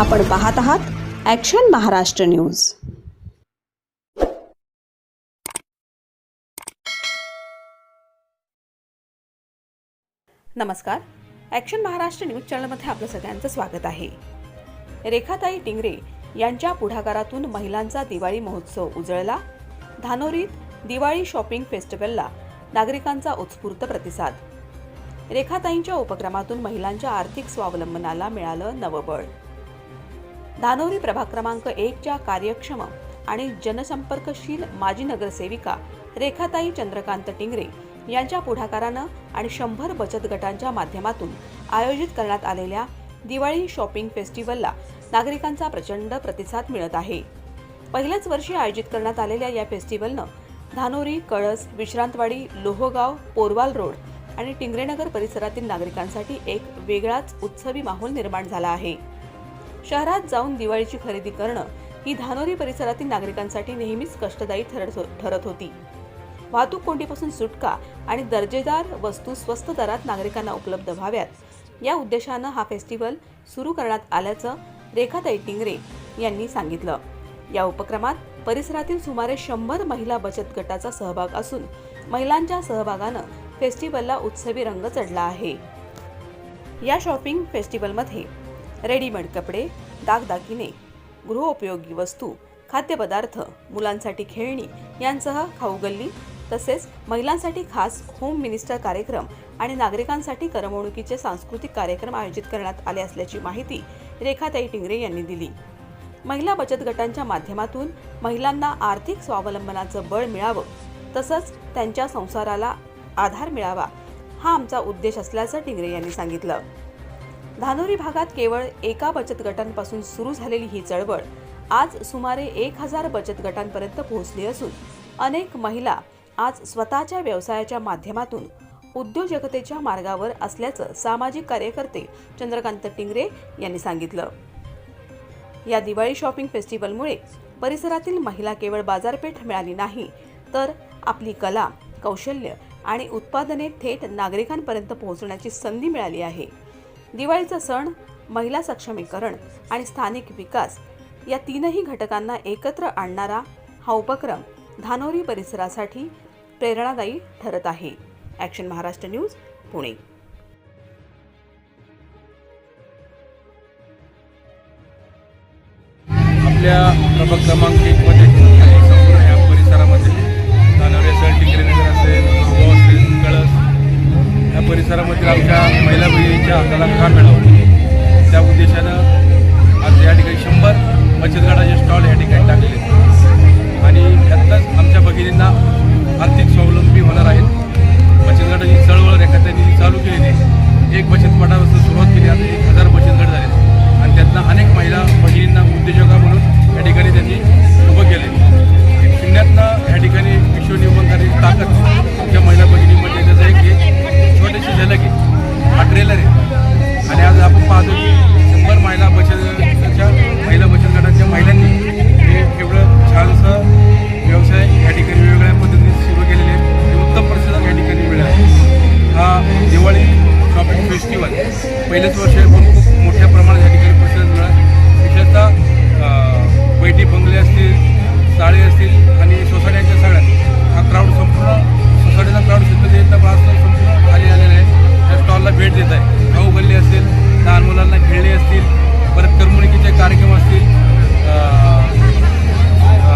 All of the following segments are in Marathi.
आपण पाहत आहात ॲक्शन महाराष्ट्र न्यूज नमस्कार. ॲक्शन महाराष्ट्र न्यूज चॅनलमध्ये आपलं सगळ्यांचं स्वागत आहे. रेखाताई टिंगरे यांच्या पुढाकारातून महिलांचा दिवाळी महोत्सव उजळला. धानोरीत दिवाळी शॉपिंग फेस्टिवलला नागरिकांचा उत्स्फूर्त प्रतिसाद. रेखाताईंच्या उपक्रमातून महिलांच्या आर्थिक स्वावलंबनाला मिळालं नवबळ धानोरी प्रभाग क्रमांक एकच्या कार्यक्षम आणि जनसंपर्कशील माजी नगरसेविका रेखाताई चंद्रकांत टिंगरे यांच्या पुढाकारानं आणि शंभर बचत गटांच्या माध्यमातून आयोजित करण्यात आलेल्या दिवाळी शॉपिंग फेस्टिवलला नागरिकांचा प्रचंड प्रतिसाद मिळत आहे. पहिल्याच वर्षी आयोजित करण्यात आलेल्या या फेस्टिवलनं धानोरी कळस विश्रांतवाडी लोहगाव पोरवाल रोड आणि टिंगरेनगर परिसरातील नागरिकांसाठी एक वेगळाच उत्सवी माहोल निर्माण झाला आहे. शहरात जाऊन दिवाळीची खरेदी करणं ही धानोरी परिसरातील नागरिकांसाठी नेहमीच कष्टदायी ठरत हो- ठरत होती. वाहतूक कोंडीपासून सुटका आणि दर्जेदार वस्तू स्वस्त दरात नागरिकांना उपलब्ध व्हाव्यात या उद्देशानं हा फेस्टिवल सुरू करण्यात आल्याचं रेखाताई टिंगरे यांनी सांगितलं. या उपक्रमात परिसरातील सुमारे शंभर महिला बचत गटाचा सहभाग असून महिलांच्या सहभागानं फेस्टिवलला उत्सवी रंग चढला आहे. या शॉपिंग फेस्टिवलमध्ये रेडीमेड कपडे दागदागिने गृहोपयोगी वस्तू खाद्यपदार्थ मुलांसाठी खेळणी यांसह खाऊगल्ली तसेच महिलांसाठी खास होम मिनिस्टर कार्यक्रम आणि नागरिकांसाठी करमणुकीचे सांस्कृतिक कार्यक्रम आयोजित करण्यात आले असल्याची माहिती रेखाताई टिंगरे यांनी दिली. महिला बचत गटांच्या माध्यमातून महिलांना आर्थिक स्वावलंबनाचं बळ मिळावं तसंच त्यांच्या संसाराला आधार मिळावा हा आमचा उद्देश असल्याचं टिंगरे यांनी सांगितलं. धानोरी भागात केवळ एका बचत गटांपासून सुरू झालेली ही चळवळ आज सुमारे एक हजार बचत गटांपर्यंत पोहोचली असून अनेक महिला आज स्वतःच्या व्यवसायाच्या माध्यमातून उद्योजकतेच्या मार्गावर असल्याचं सामाजिक कार्यकर्ते चंद्रकांत टिंगरे यांनी सांगितलं. या दिवाळी शॉपिंग फेस्टिवलमुळे परिसरातील महिला केवळ बाजारपेठ मिळाली नाही तर आपली कला कौशल्य आणि उत्पादने थेट नागरिकांपर्यंत पोहोचण्याची संधी मिळाली आहे. दिवाळीचा सण महिला सक्षमीकरण आणि स्थानिक विकास या तीनही घटकांना एकत्र आणणारा हा उपक्रम धानोरी परिसरासाठी प्रेरणादायी ठरत आहे. Action Maharashtra news Pune. आपल्या प्रभाग क्रमांक एकमध्ये परिसरामधील आमच्या महिला बहिणींच्या हाताला काम मिळावं त्या उद्देशानं आज या ठिकाणी शंभर बचत गटाचे स्टॉल या ठिकाणी टाकले. आणि त्यातच आमच्या भगिनींना आर्थिक स्वावलंबी होणार आहेत बचत गटाची चळवळ रेखातांनी चालू केलेली एक बचत गटापासून सुरुवात केली. आता एक हजार बचत गट झाले. आणि त्यातनं अनेक महिला शाळे असतील आणि सोसायट्यांच्या सगळ्या हा क्राऊड संपूर्ण सोसायटीचा क्राऊड सुद्धा येत संपूर्ण खाली आलेला आहे. त्या स्टॉलला भेट देत आहे. खाऊ गल्ली असतील लहान मुलांना खेळणे असतील परत करमणुकीचे कार्यक्रम असतील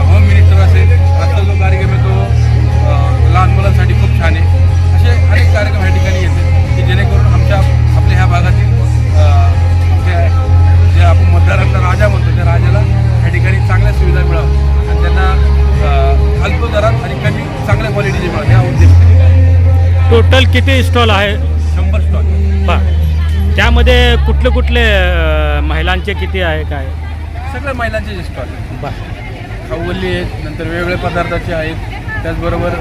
होम मिनिस्टर असेल आजचा जो कार्यक्रम आहे तो लहान मुलांसाठी खूप छान आहे. असे अनेक कार्यक्रम ह्या ठिकाणी येते की जेणेकरून आमच्या आपल्या ह्या भागातील जे जे आपण मतदारांचा राजा म्हणतो त्या राजाला या ठिकाणी चांगल्या सुविधा मिळाव्या अल्प दरात आणि कमी चांगल्या क्वालिटीचे मिळावं या उद्देश टोटल किती स्टॉल आहे? शंभर स्टॉल बा. त्यामध्ये कुठले कुठले महिलांचे किती आहे काय? सगळ्या महिलांचे स्टॉल आहेत. बा. खाऊगल्ली आहेत नंतर वेगवेगळ्या पदार्थाचे आहेत. त्याचबरोबर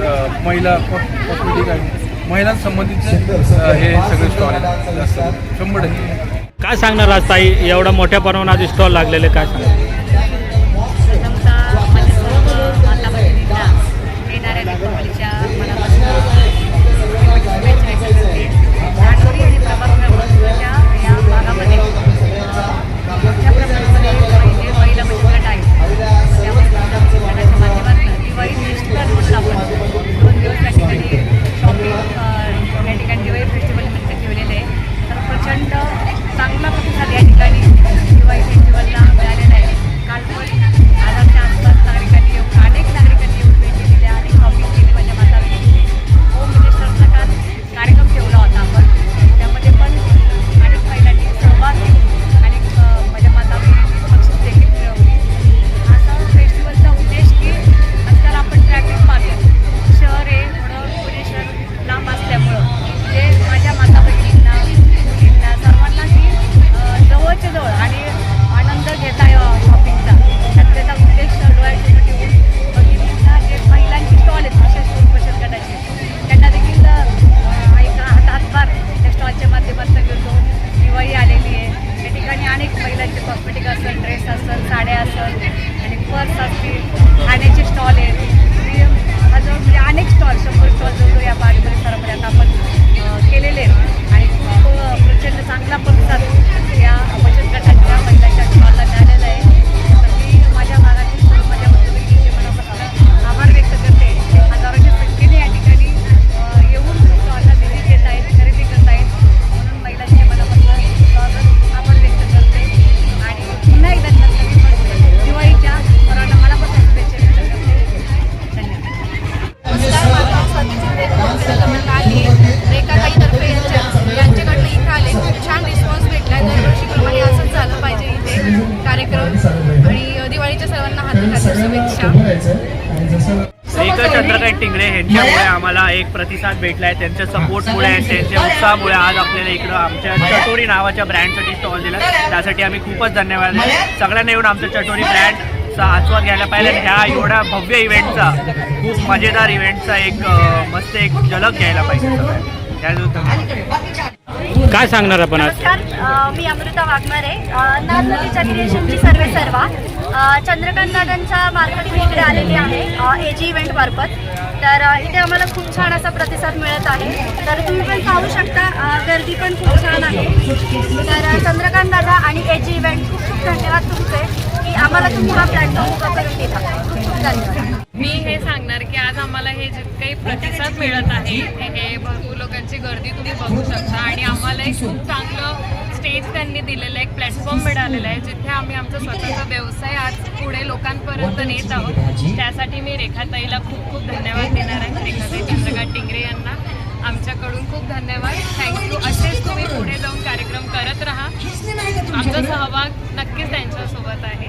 महिला कॉस्मेटिक आहेत. महिलांसंबंधीचे हे सगळे स्टॉल आहेत. शंभर टक्के. काय सांगणार आज ताई? एवढा मोठ्या प्रमाणात स्टॉल लागलेले काय सांगणार? आम्हाला एक प्रतिसाद भेटला आहे त्यांच्या सपोर्टमुळे आणि त्यांच्या उत्साहामुळे आज आपल्याला इकडं आमच्या चटोरी नावाच्या ब्रँडसाठी स्टॉल दिला. त्यासाठी आम्ही खूपच धन्यवाद सगळ्यांना येऊन आमच्या चटोरी ब्रँडचा आस्वाद घ्यायला पाहिजे ह्या एवढ्या भव्य इव्हेंटचा खूप मजेदार इव्हेंटचा एक मस्त एक झलक घ्यायला पाहिजे सगळ्यांनी. काय सांगणार आपण आज? नमस्कार मी अमृता वाघमारे. नदीच्या क्रिएशनची सर्वे सर्वा. चंद्रकांत दादांच्या मार्फत मी इकडे आलेली आहे ए जी इव्हेंट मार्फत. तर इथे आम्हाला खूप छान असा प्रतिसाद मिळत आहे. तर तुम्ही पण पाहू शकता गर्दी पण खूप छान आहे. तर चंद्रकांत दादा आणि ए इव्हेंट खूप खूप धन्यवाद तुमचे की आम्हाला तुम्ही हा प्लॅटफॉर्म उभा करून दिला. खूप खूप धन्यवाद. मी हे सांगणार की आज आम्हाला हे जितकाही प्रतिसाद मिळत आहे हे भरपूर लोकांची गर्दी तुम्ही बघू शकता. आणि आम्हाला एक खूप चांगलं स्टेज त्यांनी दिलेलं आहे. प्लॅटफॉर्म मिळालेला आहे जिथे आम्ही आमचा स्वतःचा व्यवसाय आज पुढे लोकांपर्यंत नेत आहोत. त्यासाठी मी रेखाताईला खूप खूप धन्यवाद देणार आहे रेखाताई चंद्रकांत टिंगरे यांना. आमच्याकडून खूप धन्यवाद. थँक्यू असेच तुम्ही पुढे जाऊन कार्यक्रम करत राहा. आमचा सहभाग नक्कीच त्यांच्यासोबत आहे.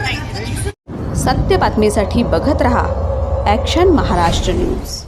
थँक्यू सत्य बातमीसाठी बघत रहा ॲक्शन महाराष्ट्र न्यूज